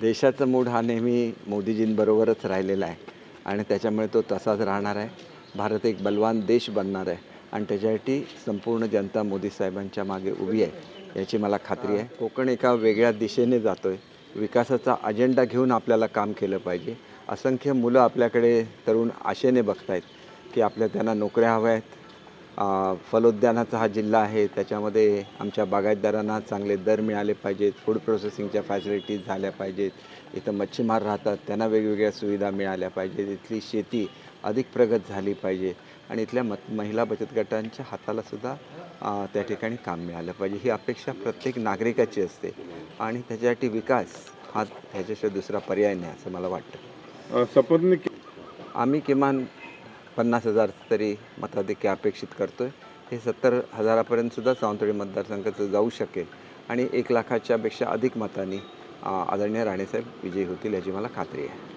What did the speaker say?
देशाचा मूड हा नेहमी मोदीजींबरोबरच राहिलेला आहे आणि त्याच्यामुळे तो तसाच राहणार आहे. भारत एक बलवान देश बनणार आहे आणि त्याच्यासाठी संपूर्ण जनता मोदी साहेबांच्या मागे उभी आहे याची मला खात्री आहे. कोकण एका वेगळ्या दिशेने जातो आहे विकासाचा अजेंडा घेऊन आपल्याला काम केलं पाहिजे. असंख्य मुलं आपल्याकडे तरुण आशेने बघतायत की आपल्या त्यांना नोकऱ्या हव्या आहेत फलोद्यानाचा हा जिल्हा आहे. त्याच्यामध्ये आमच्या बागायतदारांना चांगले दर मिळाले पाहिजेत. फूड प्रोसेसिंगच्या फॅसिलिटीज झाल्या पाहिजेत. इथं मच्छीमार राहतात. त्यांना वेगवेगळ्या सुविधा मिळाल्या पाहिजेत. इथली शेती अधिक प्रगत झाली पाहिजे. आणि इथल्या मत महिला बचत गटांच्या हाताला सुद्धा अ, त्या ठिकाणी काम मिळालं पाहिजे. ही अपेक्षा प्रत्येक नागरिकाची असते. आणि त्याच्यासाठी विकास हा ह्याच्याशिवाय दुसरा पर्याय नाही असं मला वाटतं. शपथने आम्ही किमान पन्नास हजार तरी मताधिक्य अपेक्षित करतो आहे हे सत्तर हजारापर्यंतसुद्धा सावंतवाडी मतदारसंघाचं जाऊ शकेल आणि एक लाखाच्यापेक्षा अधिक मतांनी आदरणीय राणेसाहेब विजयी होतील याची मला खात्री आहे.